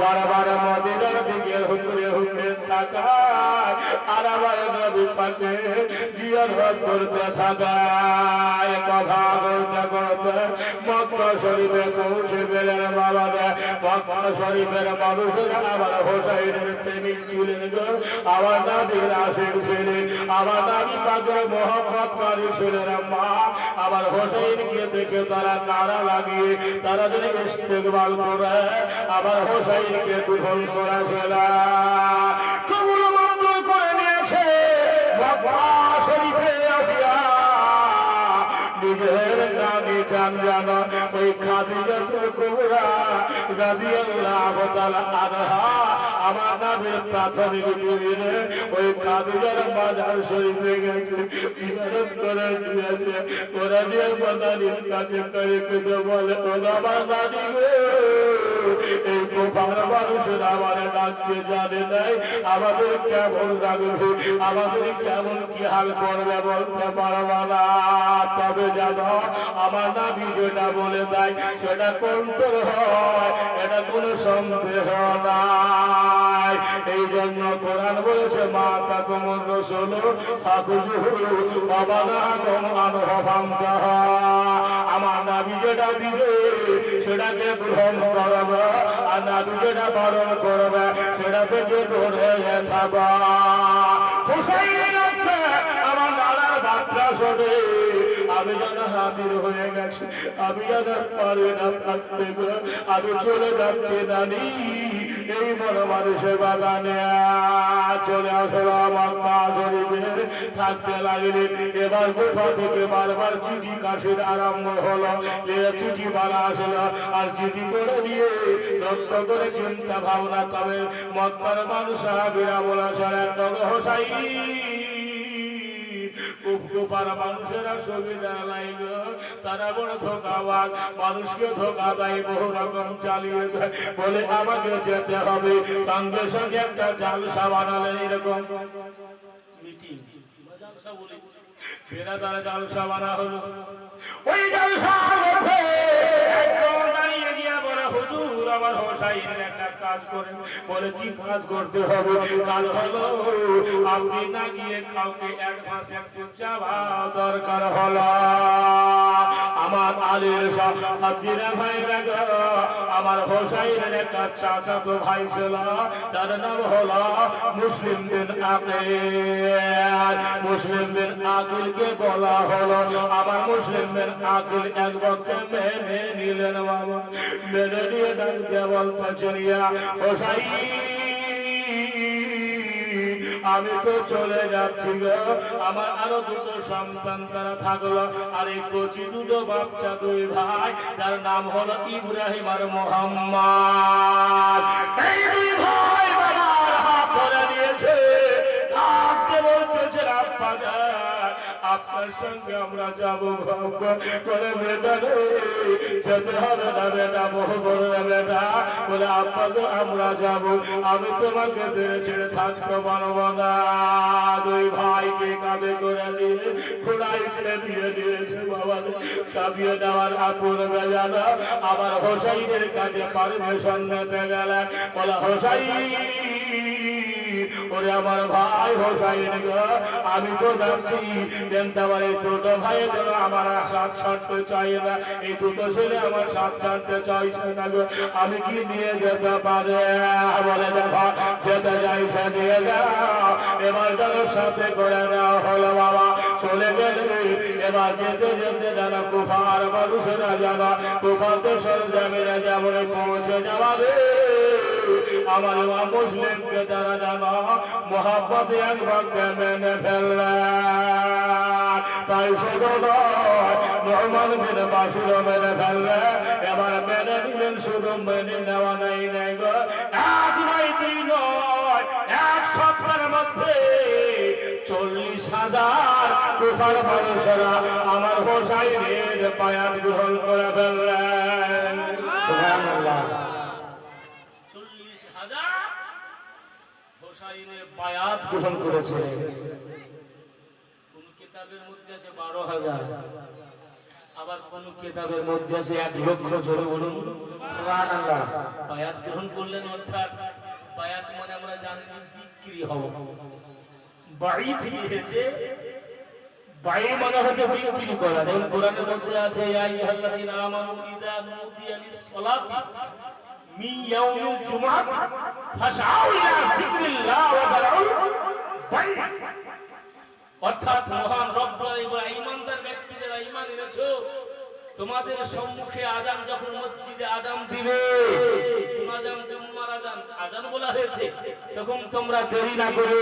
বারবার মদিনার দিকে হুকরে হুকরে তাকায়। আর আবার নবী পাকে জিয়ারত করতে থাকায় কথা বলতে করতে মক্কা শরীফে পৌঁছে গেলেন বাবা মক্কা শরীফের মানুষেরা আবার হোসাইনের প্রেমিক ছিলেন গো আমার নাবির আশিক ছিলেন আমার নাবি পাকের মহব্বতকারী ছিলেন মা আমার হোসাইনকে দেখে তারা নারা লাগিয়ে তারা যদি ইস্তেকবাল করে আবার হোসাইনকে গ্রহণ করা ফেলা শরীফে আসিয়া নিজের নামি গান জানা ওই খাদিজাতুল কুবরা রাদিয়াল্লাহু তাআলা আনহা আমার নামের প্রাথমিক বিবিরে ওই খাদিজার বাজার শরীফে গেছে ইশারত করে দিয়েছে ওরা দিয়ে বানানির কাছে করে বলে ও আমার গো এই কোপার মানুষের আমার ডাকতে জানে নাই। আমাদের কেমন লাগবে আমাদের কেমন কি হাল করবে বলতে পারব না। তবে যেন আমার নাবি যেটা বলে দেয়, সেটা কন্ট্রোল হয়, এটা কোনো সন্দেহ নাই। এই জন্য কোরআন বলেছে, মা তাকুমুর রসুল ফাকুজুহু বাবা না গম আনহাফান্ত আমার নাবি যেটা দিবে, সেটাকে গ্রহণ করবে, আর নাবি যেটা পালন করবে, সেটা থেকে দূরে থাকা হুসাইন আমার নানার বাচ্চা শোনে, আমি যেন হাজির হয়ে গেছি, আমি যেন পারি না থাকতে। আমি চলে যাচ্ছি নানি। এই বড় মানুষের বাগানে চলে আসলো মক্কা শরীফের থাকতে লাগলেন এবার কোথা থেকে বারবার চিঠি কাশির আরম্ভ হলো? চিঠি বালা আসলো। আর চিঠি করে নিয়ে লক্ষ্য করে চিন্তা ভাবনা তবে মক্কার মানুষ সাহাবিরা বলা চলেন হোসাই উপকার মানুষেরা সুবিধা লাইগ তারা ধোকা দেয়, বহু রকম চালিয়ে বলে আমাকে যেতে হবে। সঙ্গে সঙ্গে একটা জালসা এরকম। মিটিং। দ্বারা জালসা বানা হলো। ওই জালসার মধ্যে আমার হোসাইনের একটা কাজ করে, বলে, কি কাজ করতে হবে? কাল হলো, আপনি না গিয়ে কাউকে এক একটু চাওয়া দরকার হলো। আমার আলীর সাহাবিরা ভাইরা গো, আমার হোসাইনের একটা চাচাতো ভাই ছিল তার নাম হলো মুসলিম বিন আকিল। মুসলিম বিন আকিলকে বলা হলো, আমার মুসলিম বিন আকিল এক পক্ষে মেনে নিলেন বাবা, মেনে নিয়ে দিয়ে আমি তো চলে যাচ্ছি গো। আমার আরও দুটো সন্তান তারা থাকল, আর এই কচি দুটো বাচ্চা দুই ভাই তার নাম হলো ইব্রাহিম আর মোহাম্মদ। এই দুই ভাই আপনার সঙ্গে আমরা যাব বলে আব্বা গো আমরা যাব। আমি তোমাকে ধরে ছেড়ে থাকতে পারব না। দুই ভাইকে কাঁধে করে দিয়ে ঘোড়াই চেপিয়ে দিয়েছে বাবা চাপিয়ে দেওয়ার আপুর বেজানো। আবার হোসাইনের কাছে পারমিশন নিতে গেলেন। বলে, হোসাই ওরে আমার ভাই হোসাইন গো, আমি তো যাচ্ছি দুটো ভাইয়ের জন্য আমার সাথ ছাড়তে চাই না। এই দুটো ছেলে আমার সাথ ছাড়তে চাইছে না গো। আমি কি নিয়ে যেতে পারে? বলে দেখো, যেতে চাইছে, নিয়ে যাও। এবার যেন সাথে করে নেওয়া হলো বাবা। চলে গেলে এবার যেতে যেতে যেন কুফার মানুষেরা যাবা কুফার দেশের জমিনে যেমন পৌঁছে যাবে আমার মা মুসলিমকে যারা জানো মোহাম্মত এক মেনে ফেললেন তাই শুধু নর্মাল বাসির মেনে ফেললে। এবার মেনে নিলেন শুধু মেনে নেওয়া নাই নাই গো। এক নয় দুই নয়, এক সপ্তাহের মধ্যে চল্লিশ হাজার তুফার মানুষেরা আমার হোসাইনের পায়াত গ্রহণ করে ফেললেন। সুবহানাল্লাহ চল্লিশ হাজার মানে আমরা জানি বিক্রি হব বাড়ি থেকে বাড়ি মানে হচ্ছে বিক্রি করা। যেমন কোরআনের মধ্যে আছে জুমআতি ফাসআউ ইলা যিকরিল্লাহ ওয়া যারউল বাই' অর্থাৎ মহান এনেছো, তোমাদের সম্মুখে আজান যখন মসজিদে আজান দিবে আজান বলা হয়েছে, তখন তোমরা দেরি না করে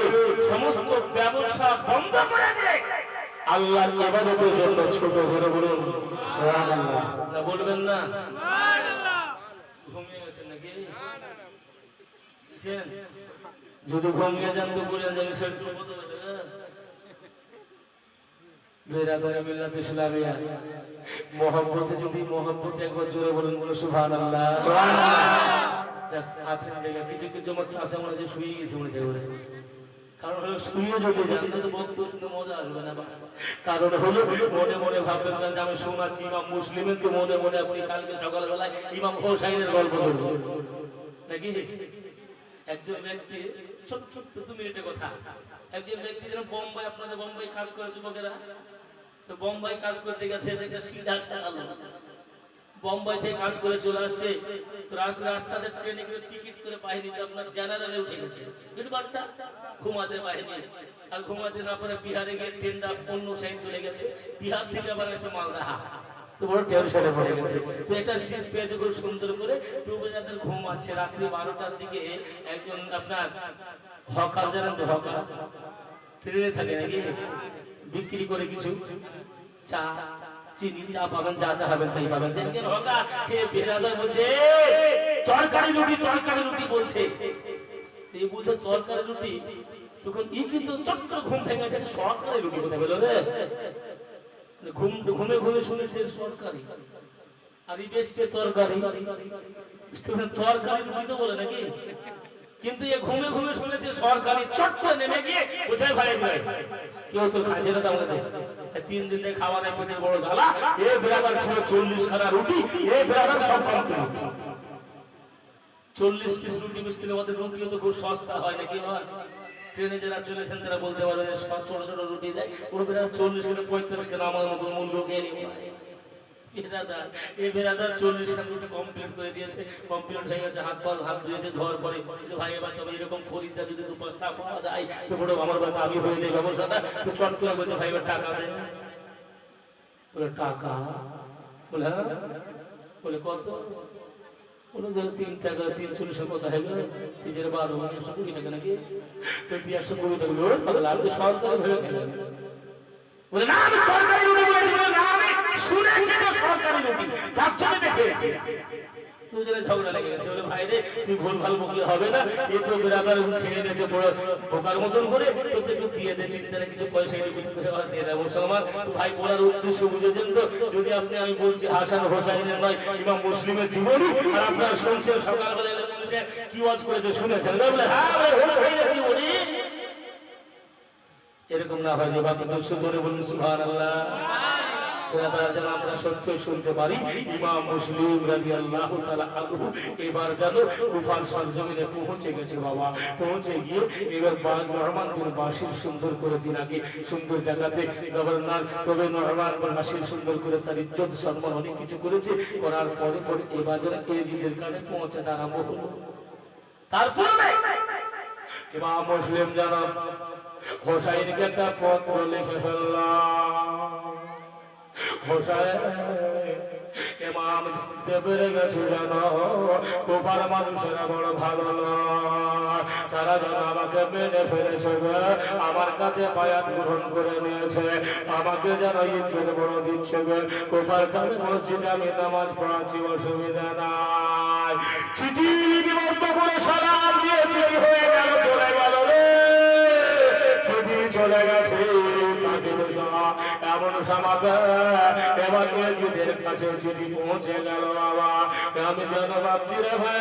সমস্ত ব্যবসা বন্ধ করে দিলে ছোট করে বলুন না বলবেন না গেছেন নাকি দেখছেন? যদি ঘুমিয়ে যান তো যাবে হয়ে? যাবে বেরাদারে মিল্লাত ইসলামিয়া। মোহাম্মতে যদি একবার জোরে বলেন বলে আছেন দেখে কিছু কিছু আমার চাচা মনে শুয়ে গেছে মনে কারণ হলো শুয়ে যদি যান শুনতে মজা আসবে না কারণ হলো মনে মনে ভাববেন না যে আমি শোনাচ্ছি ইমাম মুসলিমের তো মনে মনে আপনি কালকে সকালবেলায় ইমাম হোসাইনের গল্প করবেন নাকি? একজন ব্যক্তি ছোট্ট দু মিনিটের কথা। একজন ব্যক্তি যেন বোম্বাই, আপনাদের বোম্বাই কাজ করে যুবকেরা। তো বোম্বাই কাজ করতে গেছে সিধা বোম্বাই থেকে কাজ করে চলে আসছে। তো রাস্তা রাস্তাতে ট্রেনে টিকিট করে বাহিনীতে আপনার জেনারেলে উঠে গেছে। বার্তা ঘুমাতে বাহিনী আর ঘুমাতে না পারে বিহারে গিয়ে ট্রেনটা অন্য সাইড চলে গেছে। বিহার থেকে আবার এসে মালদা। তো টেনশনে পড়ে গেছে। তো একটা সিট পেয়েছে খুব সুন্দর করে। দু বেলাদের ঘুমাচ্ছে রাত্রি বারোটার দিকে। একজন আপনার হকার, জানেন তো হকার? ট্রেনে থাকে নাকি? বিক্রি করে কিছু। চা, চিনি, চা পাবেন, যা চা খাবেন তাই পাবেন। দেখেন হকা কে বেরাদার বলছে, তরকারি রুটি তরকারি রুটি, বলছে। এই বলছে, তরকারি রুটি? তখন ই কিন্তু চট্ট ঘুম ভেঙে গেছে, সরকারি রুটি কোথায় বলো রে? ঘুম ঘুমে ঘুমে শুনেছে সরকারি। আর বেসছে তরকারি। তরকারি রুটি বলে নাকি? কিন্তু এ ঘুমে ঘুমে শুনেছে সরকারি চট্ট নেমে গিয়ে কোথায় ভাই দিবে কেউ তো খাচ্ছে না আমাদের তিন দিন থেকে খাওয়ার পেটের বড় জ্বালা। এ বেড়াবার ছিল চল্লিশ খানা রুটি। এ বেড়াবার সব কমপ্লিট চল্লিশ পিস রুটি মিষ্টি আমাদের রুটিও তো খুব সস্তা হয় নাকি হয় ট্রেনে যারা চলেছেন তারা বলতে পারবে ছোট ছোট রুটি দেয়। ও বেড়া চল্লিশ কেনা পঁয়তাল্লিশ কেনা আমার মতো মূল্য বেরাদার চল্লিশ কমপ্লিট করে দিয়েছে। কমপ্লিট হাত পা, হাত ধোয়ার পরে। ভাই, এবার এরকম খরিদ্দার পাওয়া যায় আমার বাবা চট করে ভাই, এবার টাকা বলে টাকা? বলে হ্যাঁ। বলে, কত? বলে ধরো তিন টাকা তিন চল্লিশের কথা হয়ে গেল তিনের বারো মানে একশো কুড়ি টাকা নাকি? তো তুই একশো কুড়ি টাকা লোড তাহলে আপনি সরকারি ভেবে খেলেন বলে, না, আমি আমি তো রুটি, তার জন্য দেখেছি ভাই করে। যদি আপনি, আমি বলছি, হাসান হোসাইনের নয়, ইমাম মুসলিমের জীবনী আর আপনার শুনছেন সকালবেলা শুনেছেন? হ্যাঁ এরকম না হয় যে বাপে করে বলুন, সুবহানাল্লাহ। পৌঁছে পৌঁছে সুন্দর করে দিন সুন্দর জায়গাতে গভর্নর তবে বাসির সুন্দর করে তার ইজ্জত সম্মান অনেক কিছু করেছে। করার পরে পরে এবার যেন এজিদের কানে পৌঁছাতে আরম্ভ হলো। তারপরে মুসলিম জানাব, হোসাইনকে একটা পত্র লিখে ফেললাম। বড় ভালো আমাকে ফেলেছে আমার কাছে গ্রহণ করে নিয়েছে আমাকে যেন ইজ্জত বড় দিচ্ছে। কুফার জামে মসজিদে আমি নামাজ পড়াচ্ছি, অসুবিধা নাই চিঠি করে সালাম সামাতে এবার মেয়েদের কাছে যদি পৌঁছে গেল বাবা আমি যেন বাপিরে ভাই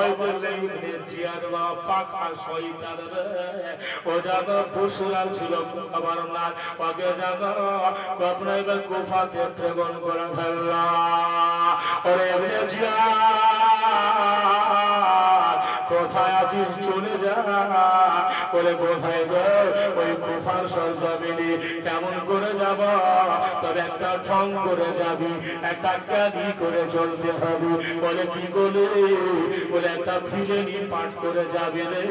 বাবাই বললে জিয়ার বা পাকা শয়তান ও জানো পশুরাল ছিল আমার না ওকে জানো কখনো এবার গুফাতে প্রেমন করে ফেললা ওরে জিয়া কোথায় আছিস? চলে যা। বলে, কোথায় গো? ওই কেমন করে যাব? তবে একটা ঠং করে যাবি, একটা করে চলতে হবে। বলে, কি বলে, একটা পাঠ করে যাবে রে।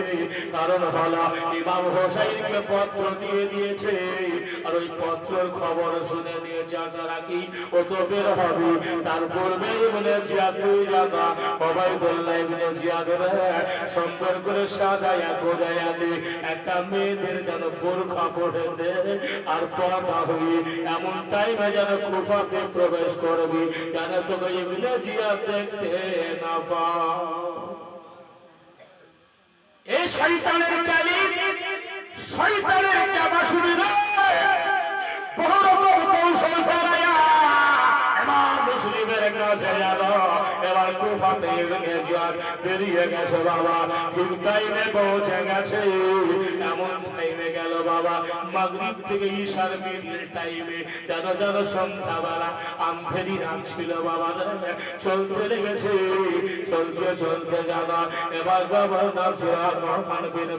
কারণ হলো, ইমাম হোসাইনকে পত্র দিয়ে দিয়েছে। আর ওই পত্রের খবর শুনে নিয়েছে আসার আগেই ও তো বের হবে। তার পূর্বেই বলে জিয়া তুই যাবা ওবাইদুল্লাহ ইবনে জিয়াদ রে সুন্দর করে সাজায়া গোজায়া দে একটা মেয়েদের যেন বোরখা পড়ে দে আর পর্দা হই এমন টাইমে যেন কুফাতে প্রবেশ করবি, যেন তোকে এগুলো জিয়া দেখতে না পা এই শৈতানের কালি গেছে বাবা ঠিক টাইমে পৌঁছে গেছে। এমন টাইমে বাবা, মাগরিব থেকে ঈশার মিডিল টাইমে যেন যেন সন্ধ্যাবেলা আন্ধেরি রাত ছিল বাবা। চলতে লেগেছে, চলতে চলতে এবার জিয়া রহমান ওখানে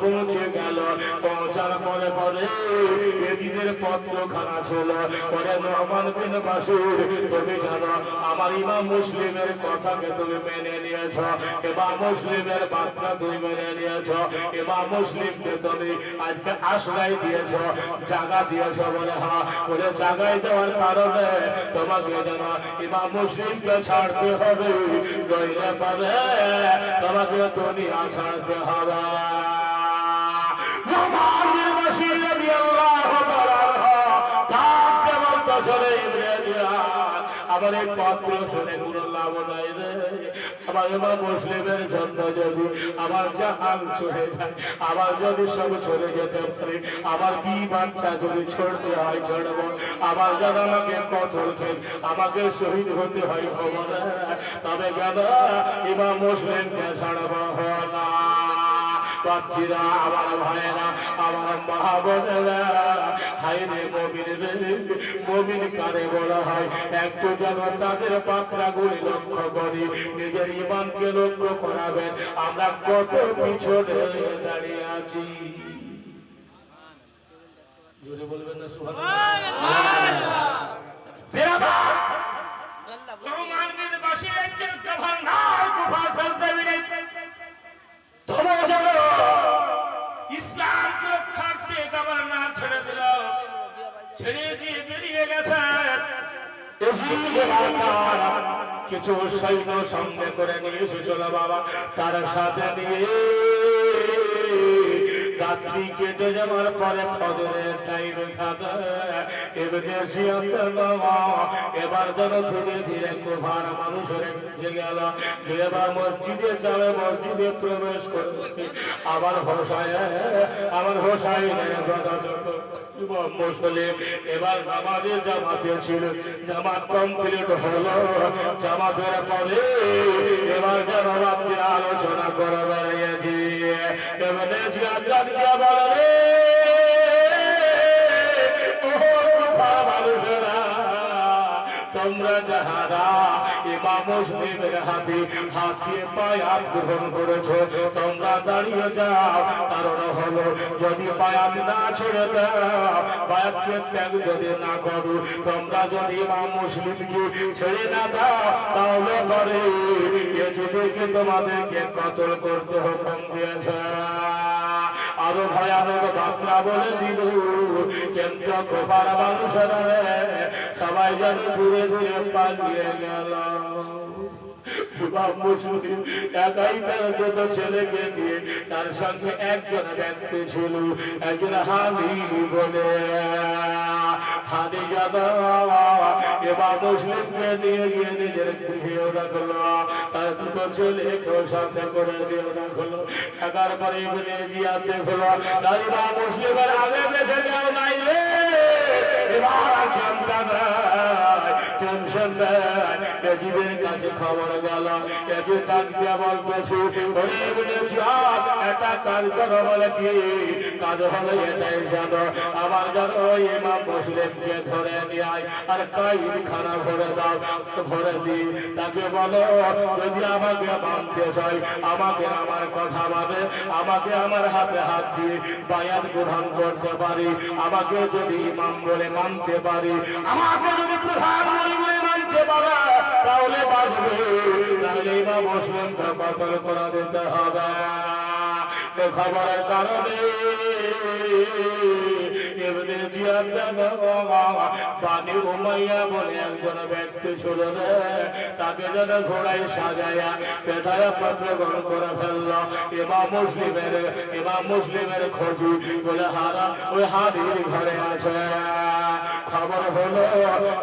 পৌঁছে গেল। পৌঁছার পরে পরে পত্রখানা ছিল। পরে রহমান বিন বাসির তুমি জানো, আমার ইমাম মুসলিমের কথাকে তুমি মেনে নিয়েছ। ইমাম মুসলিমের বার্তা তুমি মেনে নিয়েছ। ইমাম মুসলিমকে তুমি আজকে আশ্রয় দিয়েছ জায়গা দিয়েছ বলে, হা, বলে জায়গায় দেওয়ার কারণে তোমাকে যেন ইমাম মুসলিমকে ছাড়তে হবে, নইলে পারে তোমাকে দুনিয়া ছাড়তে হবে। আমার এই পত্র শুনে কোনো লাভ নাই রে। আমার ইমাম মুসলিমের জন্য যদি আমার জাহান চলে যায় আমার যদি সব চলে যেতে পারে আমার বি বাচ্চা যদি ছড়তে হয় ছড়ব আমার যেন আমাকে কতল খেল আমাকে শহীদ হতে হয় তবে কেন ইমাম মুসলিমকে ছাড়ব না? বাচ্চিরা আমার ভাইয়েরা আমার মা বোনেরা হাইরে মমিন রে মমিন কারে বলা হয়? একটু যেন তাদের পাত্রাগুলি লক্ষ্য করি নিজের ইমানকে লক্ষ্য করাবেন। আমরা কত পিছনে দাঁড়িয়ে আছি। জোরে বলবেন না সুবহানাল্লাহ। একজন গভর্নর কুফা সলসবিনে তোমরা জানো কিছু সৈন্য সঙ্গে করে নিয়ে এসেছিল বাবা। তার সাথে নিয়ে রাত্রি কেটে যাওয়ার পরে ফজরের টাইমে খাবে। এবারে যেন ধীরে ধীরে কুফার মানুষের গেল। এবার মসজিদে যাবে মসজিদে প্রবেশ করেছে। আবার হোসায় আবার যত মুসলিম, এবার জামাতের আলোচনা করে বেরিয়েছি। এবারে আল্লাহ বলে রে তোমরা যাহারা ইমাম মুসলিমের হাতে হাত দিয়ে গ্রহণ করেছ, তোমরা দাঁড়িয়ে যাও। কারণ হলো, যদি বায়াত না ছেড়ে দাও, বায়াতকে ত্যাগ যদি না করো, তোমরা যদি ইমাম মুসলিমকে ছেড়ে না দাও, তাহলে পরে এ যুদ্ধকে তোমাদেরকে কতল করতে হুকুম দিয়েছে? আরও ভয়ানক যাত্রা বলে দিল। কিন্তু কোপার মানুষেরা সবাই যেন দূরে দূরে পালিয়ে গেল। তার তার সঙ্গে একজন ব্যক্তি ছিল, একজন হানি বলে। হানি জানা এবার মুসলিমকে নিয়ে গিয়ে নিজের গৃহে রাখল তার। দুটো ছেলেকেও সাথে করে নিয়ে রাখল একার পরে ইবনে জিয়াদ দেখল তাই বা মুসলিমের চিন্তা নাই কাছে খবর গেল তাকে বলো যদি আমাকে মানতে চাই আমাকে আমার কথা মানে আমাকে আমার হাতে হাত দিয়ে বায়াত গ্রহণ করতে পারি আমাকে যদি ইমাম বলে মানতে পারি, আমাকে যদি প্রধান মানতে পারে তাহলে বাঁচবে। তাহলে বা বসন্ত পাতল করা দিতে হবে। খবরের কারণে এবারে জিয়াদ বানি উমাইয়া বলে একজন ব্যক্তি ছিল তাকে যেন ঘোড়ায় পেটায়া পত্র গ্রহণ করে এবার মুসলিমের এবার মুসলিমের খোঁজি বলে, হারা, ওই হাড়ির ঘরে আছে। খবর হলো,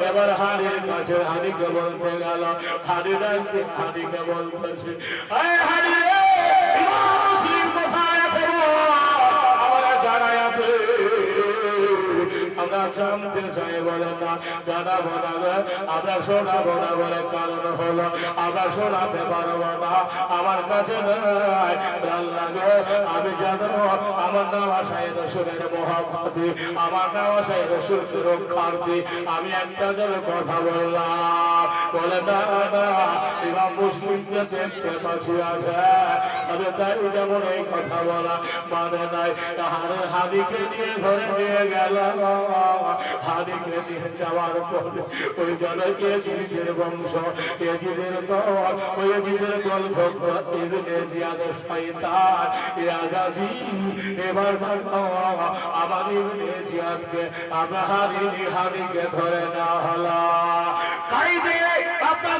এবার হাড়ির কাছে হাড়িকে বলতে গেল। হাড়ি ডাকতে হাড়িকে বলতেছে হাড়ি আমরা জানতে চাই বলে না জানাব না রে, আমরা শোনাবো না বলে কারণ হলো আমরা শোনাতে পারব না আমার কাছে আমি জানব আমার নাম আশাই রসুলের মোহাম্মতি আমার নাম আশাই রসুলকে রক্ষার্থী আমি একটা যেন কথা বললাম বলে না না মুসলিমকে দেখতে পাচ্ছি আছে তবে তাই যেমন এই কথা বলা মানে নাই হারে হাদিকে নিয়ে ঘরে নিয়ে গেল। হাদিকে নিয়ে যাওয়ার পরে ওই এজিদের বংশ, এজিদের দল, ওই এজিদের দল ভক্ত ইবনে জিয়াদের শয়তান এবার আমার হারিকে ধরে না হলো দিয়ে আপনার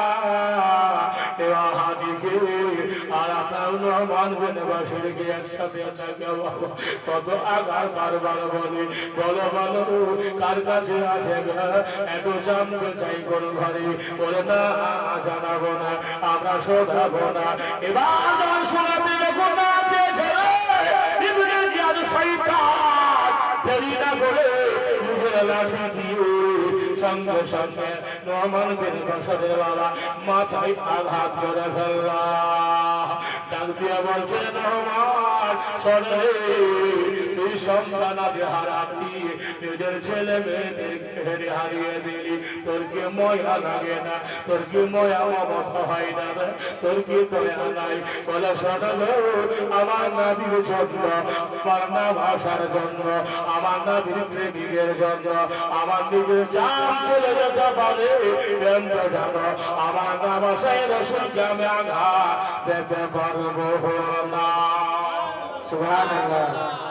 আপনার মানবেন বাসুরকে একসাথে কত আগার বারবার বলি। বলো বলো কার কাছে আছে জানতে চাই কোন ঘরে। বলে, না, জানাব না, আমরা শোধাবো না। লাঠি সঙ্গে সঙ্গে নমান বছরের বাবা মাথায় আঘাত করে ফেললা। ডাক দিয়া বলছে নমান শোনে তুই সন্তান নিজের ছেলে মেয়েদেরকে হেরে হারিয়ে দিলি। তোর কি ময়া লাগে না? তোর কি ময়া মমতা হয় না? তোর কি দয়া নাই? বলে শোনো আমার নাদির জন্য আমার না ভাষার জন্য আমার নাদির প্রেমিকের জন্য আমার নিজের চাপ চলে যেতে পারে জানো, আমার না ভাষায় রসুলকে আমি আঘাত দিতে পারব না। সুবহানাল্লাহ।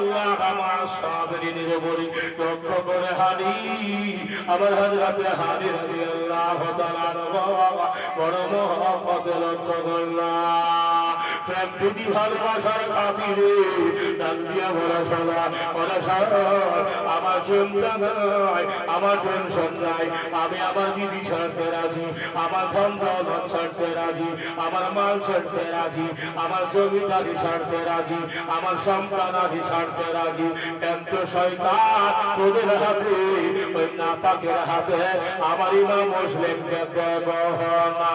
ইন্নাল্লাহ আমার সাবরিনের বলি। লক্ষ্য করে হানি। আমার হযরতে হানি রাদিয়াল্লাহু আল্লাহ বড় মহাপথে লক্ষ্য করলাম। প্রেম প্রীতি ভালোবাসার খাতিরে ডাক দিয়া বলা আমার চিন্তা নাই, আমার টেনশন নাই, আমি আমার বিবি ছাড়তে রাজি, আমার ধন দৌলত ছাড়তে রাজি, আমার মাল ছাড়তে রাজি, আমার জমিদারি ছাড়তে রাজি, আমার সন্তান আদি ছাড়তে রাজি। কিন্তু শয়তান তোদের হাতে, ওই নাপাকের হাতে আমার ইমাম মুসলিমকে দেব না।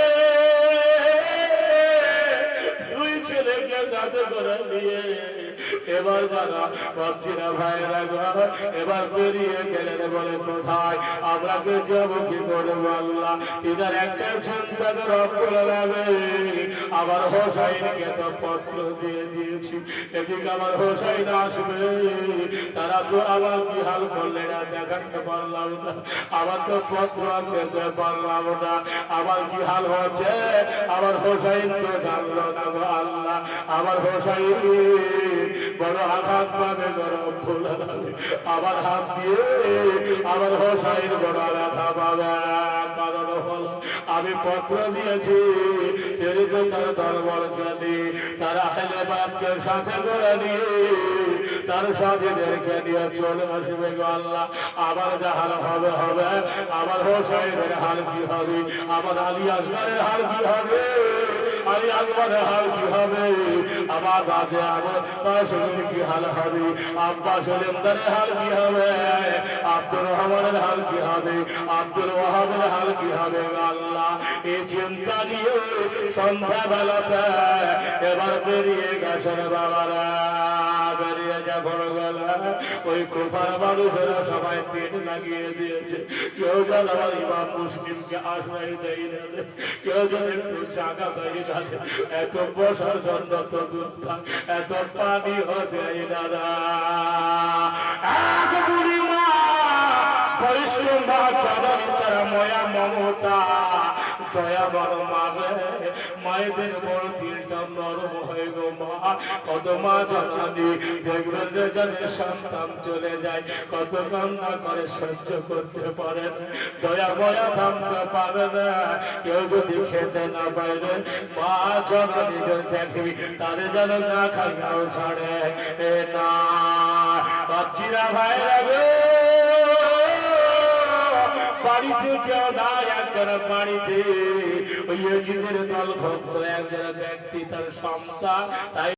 ছেলেকে সাথে করে নিয়ে এবার যারা ভক্তিরা ভাইরা গো, এবার বেরিয়ে গেলেন বলে কোথায়? আমরা কে যাব কি করব আল্লাহ তিনার একটা চিন্তা রক্ত লাগবে আবার হোসাইনকে তো পত্র দিয়ে দিয়েছি। এদিকে আমার হোসাইন আসবে। তারা তো আবার কি হাল করলে না দেখাতে পারলাম না। আবার তো পত্র দিতে পারলাম না। আবার কি হাল হচ্ছে? আমার হোসাইন তো জানলো না গো আল্লাহ। আমার হোসাইন বড় আঘাত পাবে গরম যাবে হাত দিয়ে আমার হোসাইন বড় ব্যথা পাবে। কারণ হলো, আমি পত্র দিয়েছি তিনি তো তার দরবার জ্ঞানী তারা হেলে বাপকে সাথে করে নিয়ে, তার সাথীদেরকে নিয়ে চলে আসবে আল্লাহ। আমার যা হাল হবে হবে আমার হোসাইনের হাল কি হবে? আমার আলী আসগারের হাল কি হবে? আলী আকবরের হাল কি হবে? আমার আমার কাশেমের কি হাল হবে? আব্বা সলিমদারের হাল কি হবে? আব্দুর রহমানের হাল কি হবে? আব্দুল ওয়াহাবের হাল কি হবে? আল্লাহ এই চিন্তা নিয়ে সন্ধ্যাবেলাতে এবার বেরিয়ে গেছেন বাবারা। বেরিয়ে যখন গেল ওই কোফার মানুষেরা সবাই দিন লাগিয়ে দিয়েছে। কেউ যেন আমার ইমাম মুসলিমকে আশ্রয় দেয় কেউ যেন একটু দেয় এত বসার জন্য তো দূর থাক এত পানিও দেয় না রা। এক বুড়ি মা ময়া মমতা দয়া বড় মাবে মায়েদের বড় দিলটা নরম হয়ে গো মা। কত মা জননী দেখবেন যাদের সন্তান চলে যায়, কত কান্না করে সহ্য করতে পারে দয়া ময়া থামতে পারে না। কেউ যদি খেতে না পারে মা জননী যদি দেখবি তারে যেন না খাইয়াও ছাড়ে। এ না, বাকিরা ভাইরা গো, বাড়িতে কেউ নাই একজন বাড়িতে। ওই জিদের দল ভক্ত একজন ব্যক্তি তার সন্তান তাই